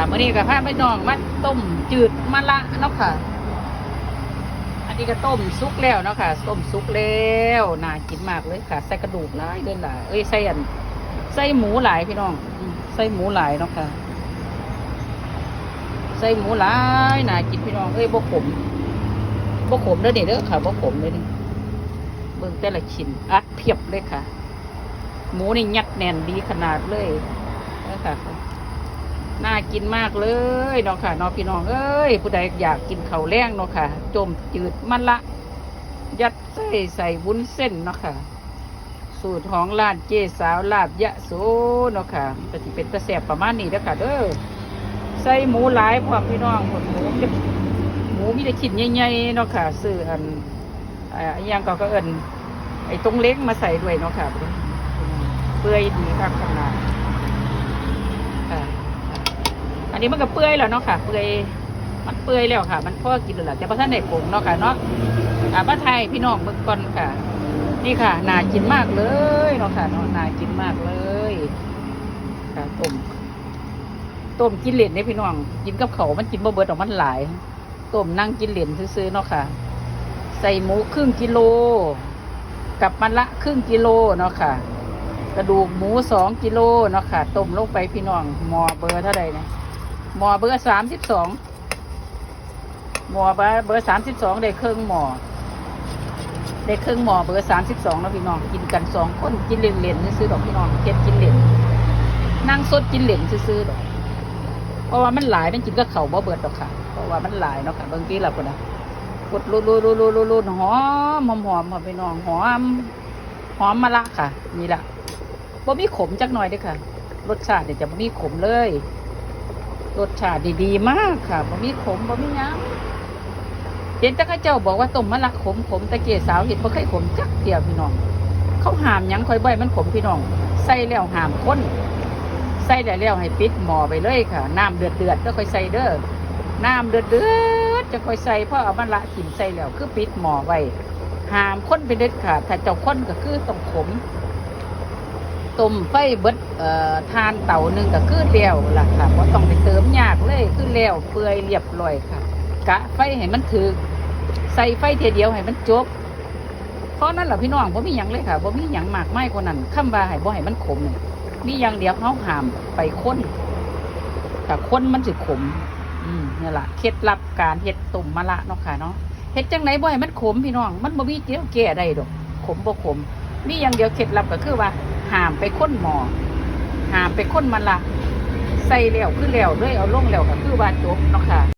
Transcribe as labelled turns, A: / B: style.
A: ค่ะมื่อนี้กับพาไปน้องมาต้มจืดมะละเนาะค่ะ อันนี้ก็ต้มซุกแล้วเนาะค่ะ ต้มซุกแล้วน่ากินมากเลยค่ะ ใส่กระดูกหลายเด้อหลายเอ้ยใส่อันใส่หมูหลายพี่น้องใส่หมูหลายเนาะค่ะ ใส่หมูหลายน่ากินพี่น้องเอ้ยบ่ขมบ่ขมเด้อนี่เด้อค่ะบ่ขมเลยนี่เบิ่งแต่ละชิ้นอัดเพียบเลยค่ะ หมูนี่ยัดแน่นดีขนาดเลยนี่ค่ะ น่ากินมากเลยเนาะค่ะน้องพี่น้องเอ้ยผู้ใดอยากกินข้าวแรงเนาะค่ะจมจืดมันละ ยัดใส่ใส่วุ้นเส้นเนาะค่ะ สูตรของร้านเจสาวลาบยะโสเนาะค่ะแต่ที่เป็นตะแสบประมาณนี้เด้อค่ะเด้อใส่หมูหลายพร้อมพี่น้องหมดหมูหมูมีแต่ชิ้นใหญ่ๆเนาะค่ะซื้ออันอ่าอหยังก็ก็เอินไอ้ตรงเล็กมาใส่ด้วยเนาะค่ะเปื่อยดีครับขนาดค่ะ อั นนี้มันก็เปื่อยแล้วเนาะค่ะ เปื่อย มันเปื่อยแล้วค่ะ มันพอกินแล้วล่ะแต่พอท่านได้ปรุงเนาะค่ะเนาะอ่าบ้าไทยพี่น้องเมื่อก่อนค่ะ นี่ค่ะน่ากินมากเลยเนาะค่ะเนาะน่ากินมากเลย ค่ะต้มต้มกินเหรียญเนี่ยพี่น้อง กินกับเขามันกินบ่เบิดออกมันหลายต้มนั่งกินเหรียญซื้อๆเนาะค่ะ ใส่หมูครึ่งกิโล กับมันละครึ่งกิโลเนาะค่ะ กระดูกหมูสองกิโลเนาะค่ะ ต้มลงไปพี่น้องหมอเบอร์เท่าไหร่นะ หมอเบอร์สามสิบสองหมอเบอร์เบอร์สามสิบสองได้ครึ่องหมอได้ครึ่องหมอเบอร์สามสิบสองแล้วพี่น้องกินกันสองคนกินเหรียญเหรียญซื้อดอกพี่น้องเก็บกินเหรียญนั่งสดกินเหรียญซื้อดอกเพราะว่ามันหลายมันกินก็เข่าบ่เบิดดอกค่ะ เพราะว่ามันหลายเนาะค่ะบางทีเราก็นะกดรูดรูดรูดรูดหอมหอมหอมค่ะพี่น้องหอมหอมมะละค่ะ นี่แหละบ่มีขมจักหน่อยด้วยค่ะ รสชาติเนี่ยจะบ่มีขมเลย รสชาติดีๆมากค่ะบ่มีขมบ่มีหยังเห็นแตะข้าเจ้าบอกว่าต้มมะละขมขมตะเกียสาวเห็นบ่เคยขมจักเดียวพี่น้อง เขาห้ามยังคอยบ่อยมันขมพี่น้อง ใส่แล้วห้ามคนใส่ได้แล้วให้ปิดหม้อไปเลยค่ะ น้ำเดือดเดือดก็ค่อยใส่เด้อน้ำเดือดเดือดจะค่อยใส่เพราะเอามะละกินใส่แล้วคือปิดหม้อไว้ห้ามคนไปเด็ดขาดถ้าเจ้าคนก็คือต้องขม ต้มไฟเบิดเอ่อทานเต่าหนึ่งก็คือเลี้ยวล่ะค่ะเพราต้องไปเติมยากเลยคือเลี้ยวเปื่อยเรียบร้อยค่ะ กะไฟให้มันถือใส่ไฟเทียเดียวให้มันจบเพราะนั่นแหละพี่น้องผมมีหยังเลยค่ะผมมีหยังมากไม่กว่านั้นคำว่าให้บ่ให้มันขมเนี่ยมีอย่างเดียวเขาหามไปค้นแต่ค้นมันสิขม อืมนี่แหละเคล็ดลับการเฮ็ดตุ่มมะละเนาะค่ะเนาะเฮ็ดจังไหนบ่ให้มันขมพี่น้อง มันบ่มีเกี่ยวแก่ได้ดอกขมบ่ขมมีอย่างเดียวเคล็ดลับก็คือว่า หามไปค้นหมอหามไปค้นมันละใส่แล้วคือแล้วเลยเอาลงแล้วก็คือว่าจบเนาะค่ะ